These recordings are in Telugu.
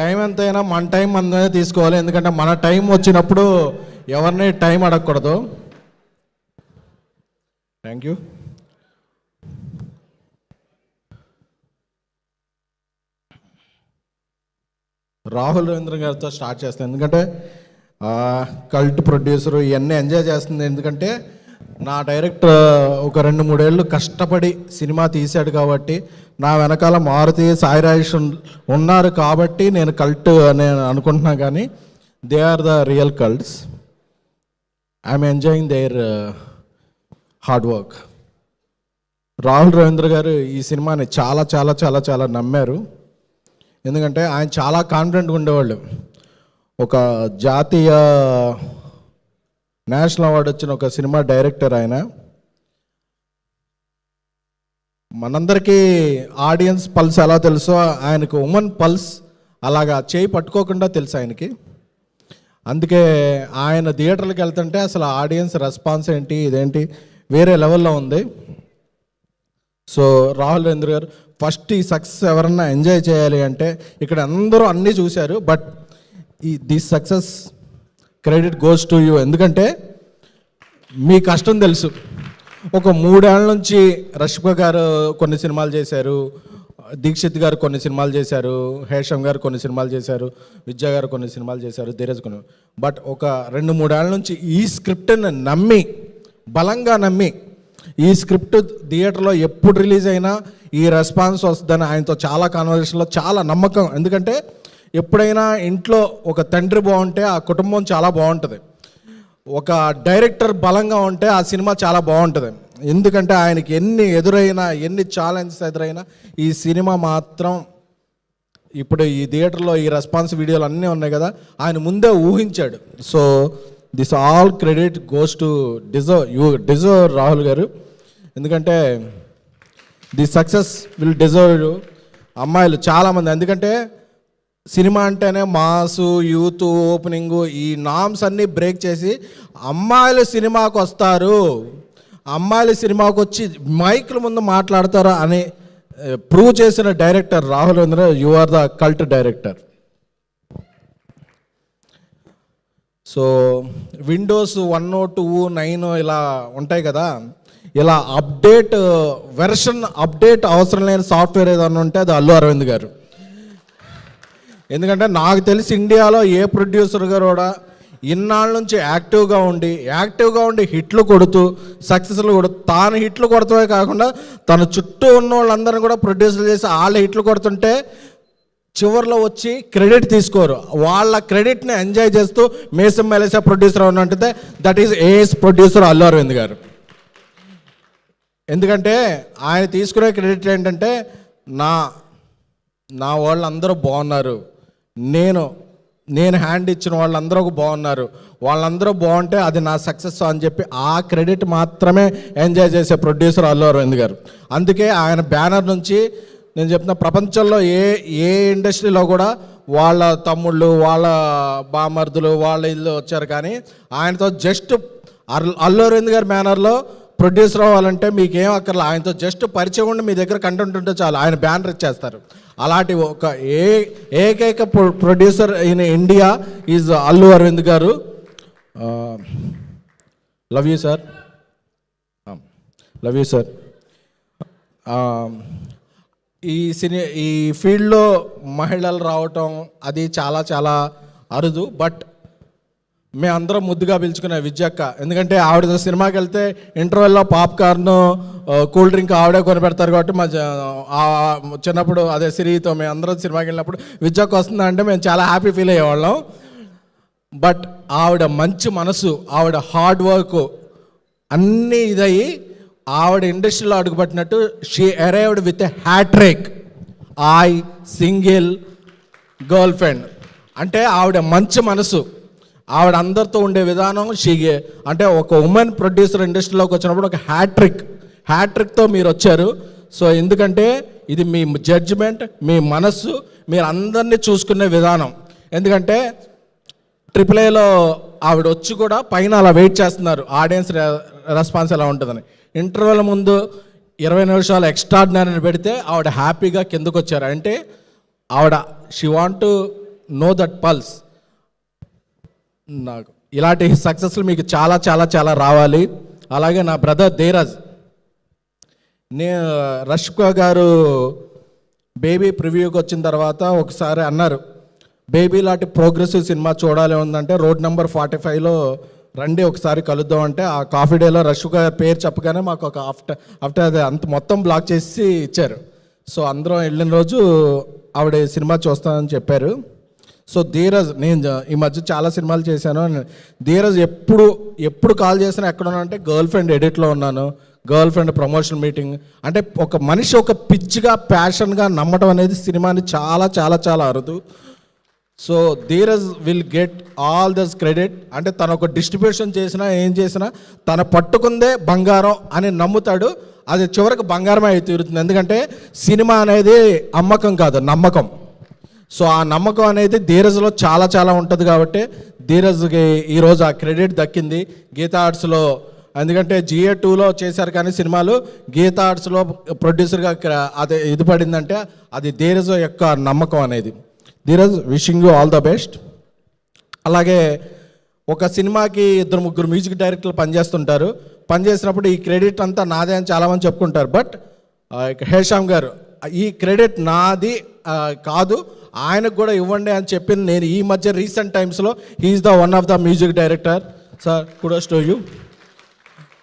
టైం ఎంతైనా మన టైం మనమే తీసుకోవాలి. ఎందుకంటే మన టైం వచ్చినప్పుడు ఎవరిని టైం అడగకూడదు. థ్యాంక్ యూ రాహుల్ రవీంద్ర గారితో స్టార్ట్ చేస్తాను. ఎందుకంటే కల్ట్ ప్రొడ్యూసర్ ఇవన్నీ ఎంజాయ్ చేస్తుంది. ఎందుకంటే నా డైరెక్టర్ ఒక రెండు మూడేళ్ళు కష్టపడి సినిమా తీశాడు కాబట్టి నా వెనకాల మారుతి సాయిరాజేష్ ఉన్నారు కాబట్టి నేను కల్ట్ నేను అనుకుంటున్నా కానీ they are the real cults. I'm enjoying their uh, hard work. Rahul Ravindra garu ఈ సినిమాని చాలా చాలా చాలా చాలా నమ్మారు. ఎందుకంటే ఆయన చాలా కాన్ఫిడెంట్గా ఉండేవాళ్ళు. ఒక జాతీయ నేషనల్ అవార్డు వచ్చిన ఒక సినిమా డైరెక్టర్ ఆయన. మనందరికీ ఆడియన్స్ పల్స్ ఎలా తెలుసో ఆయనకు ఉమెన్ పల్స్ అలాగా చేయి పట్టుకోకుండా తెలుసు ఆయనకి. అందుకే ఆయన థియేటర్లకు వెళ్తుంటే అసలు ఆడియన్స్ రెస్పాన్స్ ఏంటి ఇదేంటి వేరే లెవెల్లో ఉంది. సో రాహుల్ రవీంద్ర గారు ఫస్ట్ ఈ సక్సెస్ ఎవరన్నా ఎంజాయ్ చేయాలి అంటే ఇక్కడ అందరూ అన్నీ చూశారు బట్ ఈ this success credit goes to you. ఎందుకంటే మీ కష్టం తెలుసు. ఒక మూడేళ్ళ నుంచి రష్మిక గారు కొన్ని సినిమాలు చేశారు దీక్షిత్ గారు కొన్ని సినిమాలు చేశారు హేషం గారు కొన్ని సినిమాలు చేశారు విద్యా గారు కొన్ని సినిమాలు చేశారు ధీరజ్ కొన్ని. బట్ ఒక రెండు మూడేళ్ళ నుంచి ఈ స్క్రిప్ట్ని నమ్మి బలంగా నమ్మి ఈ స్క్రిప్ట్ థియేటర్లో ఎప్పుడు రిలీజ్ అయినా ఈ రెస్పాన్స్ వస్తుందని ఆయనతో చాలా కాన్వర్జేషన్లో చాలా నమ్మకం. ఎందుకంటే ఎప్పుడైనా ఇంట్లో ఒక తండ్రి బాగుంటే ఆ కుటుంబం చాలా బాగుంటుంది. ఒక డైరెక్టర్ బలంగా ఉంటే ఆ సినిమా చాలా బాగుంటుంది. ఎందుకంటే ఆయనకి ఎన్ని ఎదురైనా ఎన్ని ఛాలెంజెస్ ఎదురైనా ఈ సినిమా మాత్రం ఇప్పుడు ఈ థియేటర్లో ఈ రెస్పాన్స్ వీడియోలు అన్నీ ఉన్నాయి కదా ఆయన ముందే ఊహించాడు. So this all credit goes to deserve you deserve Rahul garu. ఎందుకంటే ది సక్సెస్ విల్ డిజర్వ్ అమ్మాయిలు చాలామంది ఎందుకంటే సినిమా అంటేనే మాసు యూత్ ఓపెనింగ్ ఈ నామ్స్ అన్నీ బ్రేక్ చేసి అమ్మాయిలు సినిమాకు వస్తారు. అమ్మాయిలు సినిమాకు వచ్చి మైకుల ముందు మాట్లాడతారు అని ప్రూవ్ చేసిన director Rahul Indra you are the cult director. So windows one two nine ఇలా ఉంటాయి కదా. ఇలా అప్డేట్ వెర్షన్ అప్డేట్ అవసరం లేని సాఫ్ట్వేర్ ఏదైనా ఉంటే అది అల్లు అరవింద్ గారు. ఎందుకంటే నాకు తెలిసి ఇండియాలో ఏ ప్రొడ్యూసర్ గారు కూడా ఇన్నాళ్ళ నుంచి యాక్టివ్గా ఉండి యాక్టివ్గా ఉండి హిట్లు కొడుతూ సక్సెస్లు కొడుతూ తాను హిట్లు కొడతమే కాకుండా తన చుట్టూ ఉన్న వాళ్ళందరినీ కూడా ప్రొడ్యూసర్ చేసి వాళ్ళు హిట్లు కొడుతుంటే చివరిలో వచ్చి క్రెడిట్ తీసుకోరు. వాళ్ళ క్రెడిట్ని ఎంజాయ్ చేస్తూ మేసం మెలేసా ప్రొడ్యూసర్ ఉన్నట్టే that is as producer Allu Aravind garu. ఎందుకంటే ఆయన తీసుకునే క్రెడిట్ ఏంటంటే నా నా వాళ్ళందరూ బాగున్నారు. నేను నేను హ్యాండ్ ఇచ్చిన వాళ్ళందరూ బాగున్నారు. వాళ్ళందరూ బాగుంటే అది నా సక్సెస్ అని చెప్పి ఆ క్రెడిట్ మాత్రమే ఎంజాయ్ చేసే ప్రొడ్యూసర్ అల్లు అరవింద్ గారు. అందుకే ఆయన బ్యానర్ నుంచి నేను చెప్తున్న ప్రపంచంలో ఏ ఏ ఇండస్ట్రీలో కూడా వాళ్ళ తమ్ముళ్ళు వాళ్ళ బామర్దులు వాళ్ళ ఇల్లు వచ్చారు కానీ ఆయనతో జస్ట్ అల్లు అరవింద్ గారి బ్యానర్లో ప్రొడ్యూసర్ అవ్వాలంటే మీకు ఏం అక్కర్లా? ఆయనతో జస్ట్ పరిచయం ఉండి మీ దగ్గర కంటెంట్ ఉంటే చాలు. ఆయన బ్యానర్ ఇచ్చేస్తారు. అలాంటి ఒక ఏ ఏకైక producer in India is Allu Aravind గారు. Love you sir love you sir ఈ సినీ ఈ ఫీల్డ్లో మహిళలు రావటం అది చాలా చాలా అరుదు. బట్ మేము అందరం ముద్దుగా పిలుచుకునే విద్యక్క ఎందుకంటే ఆవిడ సినిమాకి వెళ్తే ఇంటర్వెల్లో పాప్కార్న్ కూల్ డ్రింక్ ఆవిడే కొనిపెడతారు కాబట్టి మా చిన్నప్పుడు అదే సిరితో మేము అందరం సినిమాకి వెళ్ళినప్పుడు విద్యక్క వస్తుందంటే మేము చాలా హ్యాపీ ఫీల్ అయ్యేవాళ్ళం. బట్ ఆవిడ మంచి మనసు ఆవిడ హార్డ్ వర్క్ అన్నీ ఇదయ్యి ఆవిడ ఇండస్ట్రీలో అడుగుపెట్టినట్టు she arrived with a hattrick I single girl friend అంటే ఆవిడ మంచి మనసు. ఆవిడ అందరితో ఉండే విధానం షీ అంటే ఒక ఉమెన్ ప్రొడ్యూసర్ ఇండస్ట్రీలోకి వచ్చినప్పుడు ఒక హ్యాట్రిక్ హ్యాట్రిక్తో మీరు వచ్చారు. సో ఎందుకంటే ఇది మీ జడ్జిమెంట్ మీ మనస్సు మీరు అందరినీ చూసుకునే విధానం. ఎందుకంటే ట్రిపుల్ ఏలో ఆవిడ వచ్చి కూడా పైన అలా వెయిట్ చేస్తున్నారు. ఆడియన్స్ రెస్పాన్స్ ఎలా ఉంటుందని. ఇంటర్వెల్ ముందు ఇరవై నిమిషాలు ఎక్స్ట్రాడినరీని పెడితే ఆవిడ హ్యాపీగా కిందకు వచ్చారు అంటే ఆవిడ she want to know that pulse నాకు. ఇలాంటి సక్సెస్లు మీకు చాలా చాలా చాలా రావాలి. అలాగే నా బ్రదర్ దేరాజ్ నే రష్కా గారు బేబీ ప్రివ్యూకి వచ్చిన తర్వాత ఒకసారి అన్నారు బేబీ లాంటి ప్రోగ్రెసివ్ సినిమా చూడాలి ఉందంటే రోడ్ నెంబర్ ఫార్టీ ఫైవ్లో రండి ఒకసారి కలుద్దాం అంటే ఆ కాఫీ డేలో రష్క పేరు చెప్పగానే మాకు ఒక ఆఫ్టర్ ఆఫ్టర్ అది అంత మొత్తం బ్లాక్ చేసి ఇచ్చారు. సో అందరం వెళ్ళిన రోజు ఆవిడ సినిమా చూస్తానని చెప్పారు. సో ధీరజ్ నేను ఈ మధ్య చాలా సినిమాలు చేశాను ధీరజ్ ఎప్పుడు ఎప్పుడు కాల్ చేసినా ఎక్కడ ఉన్నా అంటే గర్ల్ ఫ్రెండ్ ఎడిట్లో ఉన్నాను. Girl friend promotion meeting. అంటే ఒక మనిషి ఒక పిచ్చిగా ప్యాషన్గా నమ్మటం అనేది సినిమాని చాలా చాలా చాలా అరుదు. So Dheeraj will get all this credit. అంటే తను ఒక డిస్ట్రిబ్యూషన్ చేసినా ఏం చేసినా తన పట్టుకుందే బంగారం అని నమ్ముతాడు. అది చివరికి బంగారమే అయి తీరుతుంది. ఎందుకంటే సినిమా అనేది అమ్మకం కాదు నమ్మకం. సో ఆ నమ్మకం అనేది ధీరజ్లో చాలా చాలా ఉంటుంది కాబట్టి ధీరజ్కి ఈరోజు ఆ క్రెడిట్ దక్కింది. గీతా ఆర్ట్స్లో ఎందుకంటే జిఏ టూలో చేశారు కానీ సినిమాలు గీతా ఆర్ట్స్లో ప్రొడ్యూసర్గా అది ఇది పడిందంటే అది ధీరజ్ యొక్క నమ్మకం అనేది. Dheeraj wishing you all the best అలాగే ఒక సినిమాకి ఇద్దరు ముగ్గురు మ్యూజిక్ డైరెక్టర్లు పనిచేస్తుంటారు. పనిచేసినప్పుడు ఈ క్రెడిట్ అంతా నాదే అని చాలామంది చెప్పుకుంటారు. బట్ హేషామ్ గారు ఈ క్రెడిట్ నాది కాదు. ఆయనకు కూడా ఇవ్వండి అని చెప్పింది నేను ఈ మధ్య రీసెంట్ టైమ్స్లో. He's the one of the music director sir kudos to you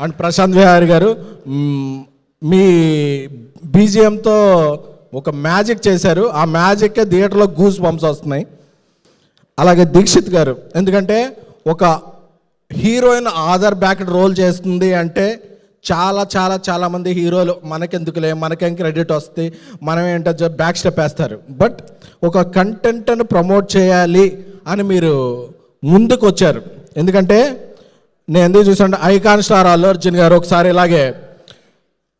and Prashanth Vihari గారు మీ బీజిఎంతో ఒక మ్యాజిక్ చేశారు. ఆ మ్యాజిక్ థియేటర్లో గూస్ బంప్స్ వస్తున్నాయి. అలాగే దీక్షిత్ గారు ఎందుకంటే ఒక హీరోయిన్ ఆధార్ బ్యాక్ రోల్ చేస్తుంది అంటే చాలా చాలా చాలామంది హీరోలు మనకెందుకులే మనకేం క్రెడిట్ వస్తుంది మనం ఏంటో బ్యాక్ స్టెప్ వేస్తారు. బట్ ఒక కంటెంట్ను ప్రమోట్ చేయాలి అని మీరు ముందుకు వచ్చారు ఎందుకంటే నేను ఎందుకు చూసాను ఐకాన్ స్టార్ అల్లు అర్జున్ గారు ఒకసారి ఇలాగే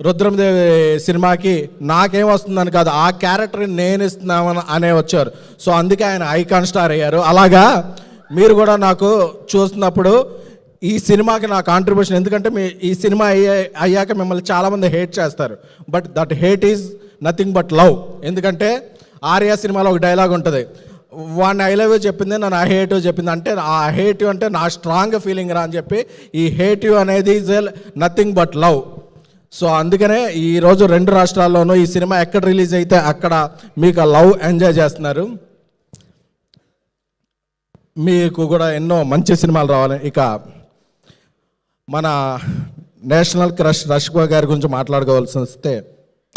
రుద్రమదేవి సినిమాకి నాకేం వస్తుందని కాదు ఆ క్యారెక్టర్ నేను ఇస్తున్నామని అనే వచ్చారు. సో అందుకే ఆయన ఐకాన్ స్టార్ అయ్యారు. అలాగా మీరు కూడా నాకు చూస్తున్నప్పుడు ఈ సినిమాకి నా కాంట్రిబ్యూషన్ ఎందుకంటే మీ ఈ సినిమా అయ్యే అయ్యాక మిమ్మల్ని చాలామంది హేట్ చేస్తారు. But that hate is nothing but love ఎందుకంటే ఆర్యా సినిమాలో ఒక డైలాగ్ ఉంటుంది. వాడిని ఐ లవ్ యూ చెప్పింది నన్ను ఆ హేట్ చెప్పింది. అంటే ఆ హేట్ అంటే నా స్ట్రాంగ్ ఫీలింగ్ రా అని చెప్పి ఈ హేట్ యూ అనేది is nothing but love so అందుకనే ఈరోజు రెండు రాష్ట్రాల్లోనూ ఈ సినిమా ఎక్కడ రిలీజ్ అయితే అక్కడ మీకు ఆ లవ్ ఎంజాయ్ చేస్తున్నారు. మీకు కూడా ఎన్నో మంచి సినిమాలు రావాలి. ఇక మన నేషనల్ క్రష్ రష్మా గారి గురించి మాట్లాడుకోవాల్సి వస్తే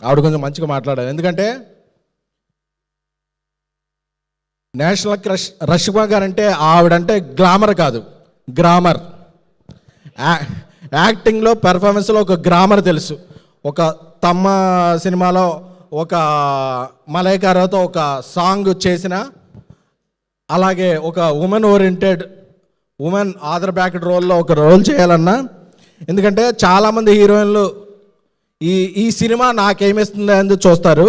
ఆవిడ కొంచెం మంచిగా మాట్లాడాలి. ఎందుకంటే నేషనల్ క్రష్ రష్మా గారు అంటే ఆవిడంటే గ్లామర్ కాదు గ్రామర్. యాక్టింగ్లో పెర్ఫార్మెన్స్లో ఒక గ్రామర్ తెలుసు. ఒక తమ్మ సినిమాలో ఒక మలైకారాతో ఒక సాంగ్ చేసిన అలాగే ఒక women oriented women author backed రోల్లో ఒక రోల్ చేయాలన్నా. ఎందుకంటే చాలామంది హీరోయిన్లు ఈ ఈ సినిమా నాకేమిస్తుంది అని చూస్తారు.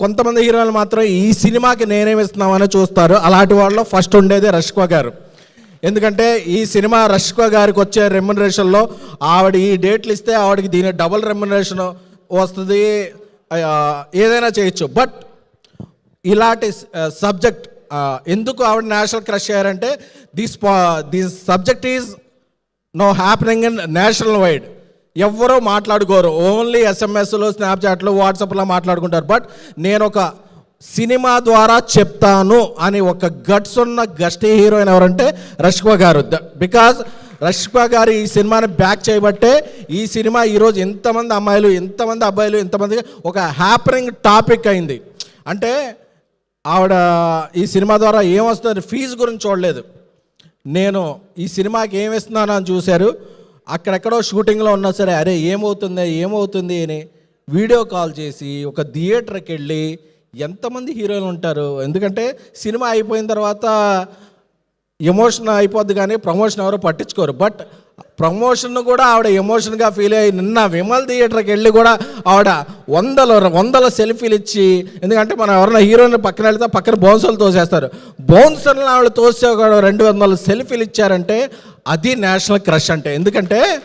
కొంతమంది హీరోయిన్లు మాత్రం ఈ సినిమాకి నేనేమిస్తున్నామని చూస్తారు. అలాంటి వాళ్ళలో ఫస్ట్ ఉండేది రష్కో గారు. ఎందుకంటే ఈ సినిమా రష్కో గారికి వచ్చే రెమ్యునరేషన్లో ఆవిడ ఈ డేట్లు ఇస్తే ఆవిడకి దీని డబుల్ రెమ్యునరేషన్ వస్తుంది. ఏదైనా చేయొచ్చు. బట్ ఇలాంటి సబ్జెక్ట్ ఎందుకు ఆవిడ నేషనల్ క్రష్ అయ్యారంటే this this subject is no happening in national wide ఎవ్వరూ మాట్లాడుకోరు. ఓన్లీ ఎస్ఎంఎస్లు స్నాప్చాట్లు వాట్సాప్లో మాట్లాడుకుంటారు. బట్ నేను ఒక సినిమా ద్వారా చెప్తాను అని ఒక గట్స్ ఉన్న గస్టీ హీరోయిన్ ఎవరంటే రష్మా గారు. బికాజ్ రష్మా గారు ఈ సినిమాని బ్యాక్ చేయబట్టే ఈ సినిమా ఈరోజు ఎంతమంది అమ్మాయిలు ఎంతమంది అబ్బాయిలు ఎంతమంది ఒక హ్యాపనింగ్ టాపిక్ అయింది. అంటే ఆవిడ ఈ సినిమా ద్వారా ఏమొస్తుంది ఫీజు గురించి చూడలేదు. నేను ఈ సినిమాకి ఏం ఇస్తున్నాను అని చూశారు. అక్కడెక్కడో షూటింగ్లో ఉన్నా సరే అరే ఏమవుతుంది ఏమవుతుంది అని వీడియో కాల్ చేసి ఒక థియేటర్కి వెళ్ళి ఎంతమంది హీరోలు ఉంటారు? ఎందుకంటే సినిమా అయిపోయిన తర్వాత ఎమోషన్ అయిపోద్ది కానీ ప్రమోషన్ ఎవరు పట్టించుకోరు. బట్ ప్రమోషన్ కూడా ఆవిడ ఎమోషన్గా ఫీల్ అయ్యి నిన్న విమల్ థియేటర్కి వెళ్ళి కూడా ఆవిడ వందల వందల సెల్ఫీలు ఇచ్చి ఎందుకంటే మనం ఎవరైనా హీరోయిన్ పక్కన వెళ్తే పక్కన బౌన్సర్లు తోసేస్తారు. బౌన్సర్లు ఆవిడ తోసే కూడా రెండు వందల సెల్ఫీలు ఇచ్చారంటే అది నేషనల్ క్రష్ అంటే. ఎందుకంటే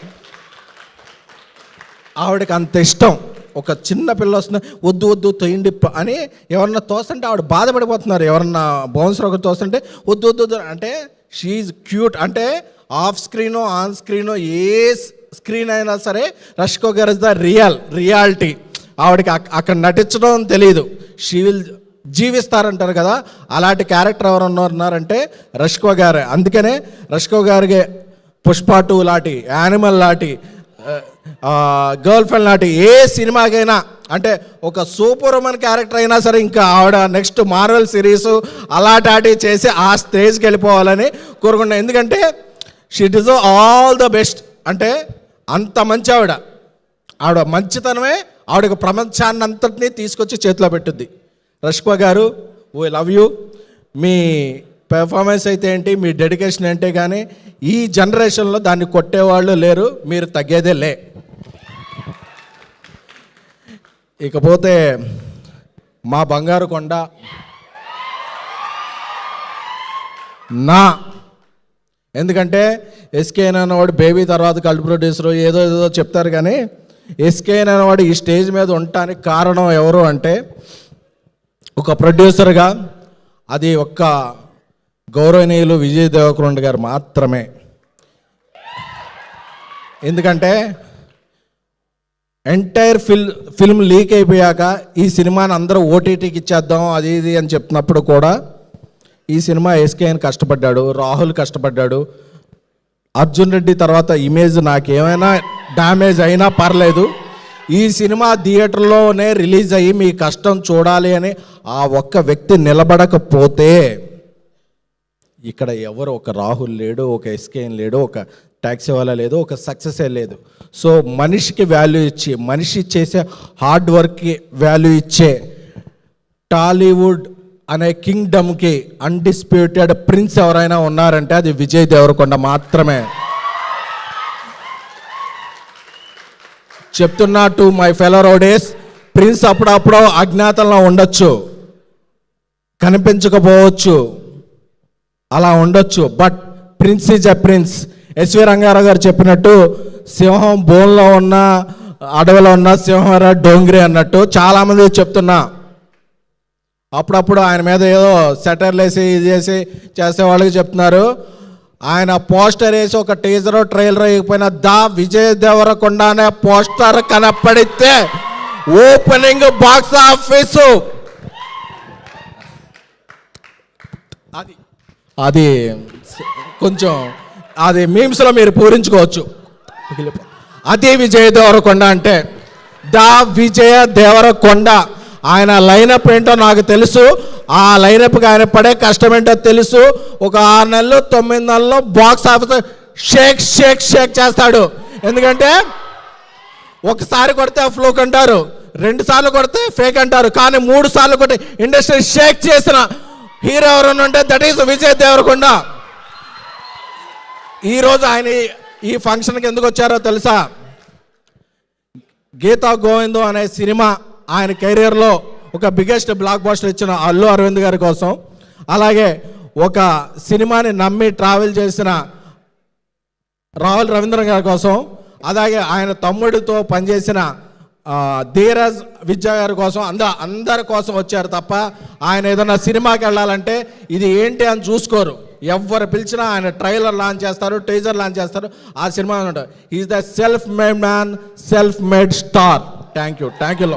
ఆవిడకి అంత ఇష్టం. ఒక చిన్న పిల్ల వస్తుంది వద్దు వద్దు తొయ్యండి అని ఎవరన్నా తోస్తుంటే ఆవిడ బాధపడిపోతున్నారు. ఎవరన్నా బౌన్సర్ ఒకరు తోస్తుంటే వద్దు వద్దు వద్దు అంటే షీఈ్ క్యూట్ అంటే ఆఫ్ స్క్రీను ఆన్ స్క్రీను ఏ స్క్రీన్ అయినా సరే రష్కో గారు ఇస్ ద రియల్ రియాలిటీ. ఆవిడకి అక్కడ నటించడం తెలియదు షీ విల్ జీవిస్తారంటారు కదా అలాంటి క్యారెక్టర్ ఎవరు ఉన్నారంటే రష్కో గారే. అందుకనే రష్కో గారికి పుష్ప టూ లాంటి యానిమల్ లాంటి గర్ల్ ఫ్రెండ్ లాంటి ఏ సినిమాకైనా అంటే ఒక సూపర్ ఉమెన్ క్యారెక్టర్ అయినా సరే ఇంకా ఆవిడ నెక్స్ట్ మార్వెల్ సిరీస్ అలాంటి ఆటి చేసి ఆ స్టేజ్కి వెళ్ళిపోవాలని కోరుకున్నాను ఎందుకంటే she does all the best అంటే అంత మంచి ఆవిడ. ఆవిడ మంచితనమే ఆవిడకు ప్రపంచాన్ని అంతటినీ తీసుకొచ్చి చేతిలో పెట్టుద్ది. రష్ప గారు వీ లవ్ యూ మీ పెర్ఫార్మెన్స్ అయితే ఏంటి? మీ డెడికేషన్ అంటే కానీ ఈ జనరేషన్లో దాన్ని కొట్టేవాళ్ళు లేరు మీరు తగ్గేదే లే. ఇకపోతే మా బంగారు కొండ నా. ఎందుకంటే ఎస్కేఎన్ అనేవాడు బేబీ తర్వాత కల్ట్ ప్రొడ్యూసర్ ఏదో ఏదో చెప్తారు కానీ ఎస్కేఎన్ అనేవాడు ఈ స్టేజ్ మీద ఉండటానికి కారణం ఎవరు అంటే ఒక ప్రొడ్యూసర్గా అది ఒక్క గౌరవనీయులు విజయ్ దేవకొండ గారు మాత్రమే. ఎందుకంటే ఎంటైర్ ఫిల్ ఫిల్మ్ లీక్ అయిపోయాక ఈ సినిమాని అందరూ ఓటీటీకి ఇచ్చేద్దాం అది ఇది అని చెప్తున్నప్పుడు కూడా ఈ సినిమా ఎస్కేఎన్ కష్టపడ్డాడు రాహుల్ కష్టపడ్డాడు. అర్జున్ రెడ్డి తర్వాత ఇమేజ్ నాకేమైనా డ్యామేజ్ అయినా పర్లేదు. ఈ సినిమా థియేటర్లోనే రిలీజ్ అయ్యి మీ కష్టం చూడాలి అని ఆ ఒక్క వ్యక్తి నిలబడకపోతే ఇక్కడ ఎవరు? ఒక రాహుల్ లేడు ఒక ఎస్కేఎన్ లేడు ఒక ట్యాక్సీ వాళ్ళ లేదు ఒక సక్సెసే లేదు. సో మనిషికి వాల్యూ ఇచ్చి మనిషి చేసే హార్డ్ వర్క్కి వాల్యూ ఇచ్చే టాలీవుడ్ అనే కింగ్డమ్కి అన్డిస్ప్యూటెడ్ ప్రిన్స్ ఎవరైనా ఉన్నారంటే అది విజయ్ దేవరకొండ మాత్రమే. చెప్తున్నా to my fellow rowdies prince అప్పుడప్పుడు అజ్ఞాతంలో ఉండొచ్చు కనిపించకపోవచ్చు అలా ఉండొచ్చు. But prince is a prince SV Rangarao గారు చెప్పినట్టు సింహం బోన్లో ఉన్న అడవిలో ఉన్న సింహరా డోంగ్రీ అన్నట్టు చాలామంది చెప్తున్నా. అప్పుడప్పుడు ఆయన మీద ఏదో సెటర్లు వేసి ఇది చేసి చేసే వాళ్ళకి చెప్తున్నారు. ఆయన పోస్టర్ వేసి ఒక టీజర్ ట్రైలర్ అయిపోయిన దా విజయ్ దేవరకొండ అనే పోస్టర్ కనపడితే ఓపెనింగ్ బాక్స్ ఆఫీసు అది అది కొంచెం అది మీమ్స్లో మీరు పూరించుకోవచ్చు. అది విజయ దేవరకొండ అంటే దా విజయ దేవరకొండ. ఆయన లైనప్ ఏంటో నాకు తెలుసు. ఆ లైనప్కి ఆయన పడే కష్టం ఏంటో తెలుసు. ఒక ఆరు నెలలు తొమ్మిది నెలల్లో box office shake shake shake చేస్తాడు. ఎందుకంటే ఒకసారి కొడితే ఫ్లోక్ అంటారు రెండు సార్లు కొడితే ఫేక్ అంటారు. కానీ మూడు సార్లు కొట్టి ఇండస్ట్రీ షేక్ చేసిన హీరో ఎవరైనా ఉంటే దట్ ఈస్ విజయ్ దేవరకొండ ఈరోజు ఆయన ఈ- ఈ ఫంక్షన్కి ఎందుకు వచ్చారో తెలుసా? గీతా గోవిందం అనే సినిమా ఆయన కెరియర్లో ఒక బిగ్గెస్ట్ బ్లాక్ బాస్టర్ ఇచ్చిన అల్లు అరవింద్ గారి కోసం. అలాగే ఒక సినిమాని నమ్మి ట్రావెల్ చేసిన రాహుల్ రవీంద్ర గారి కోసం. అలాగే ఆయన తమ్ముడితో పనిచేసిన ధీరజ్ విద్యా గారి కోసం. అంద అందరి కోసం వచ్చారు తప్ప ఆయన ఏదైనా సినిమాకి వెళ్ళాలంటే ఇది ఏంటి అని చూసుకోరు. ఎవరు పిలిచినా ఆయన ట్రైలర్ లాంచ్ చేస్తారు టీజర్ లాంచ్ చేస్తారు. ఆ cinema is the self made man self made star thank you thank you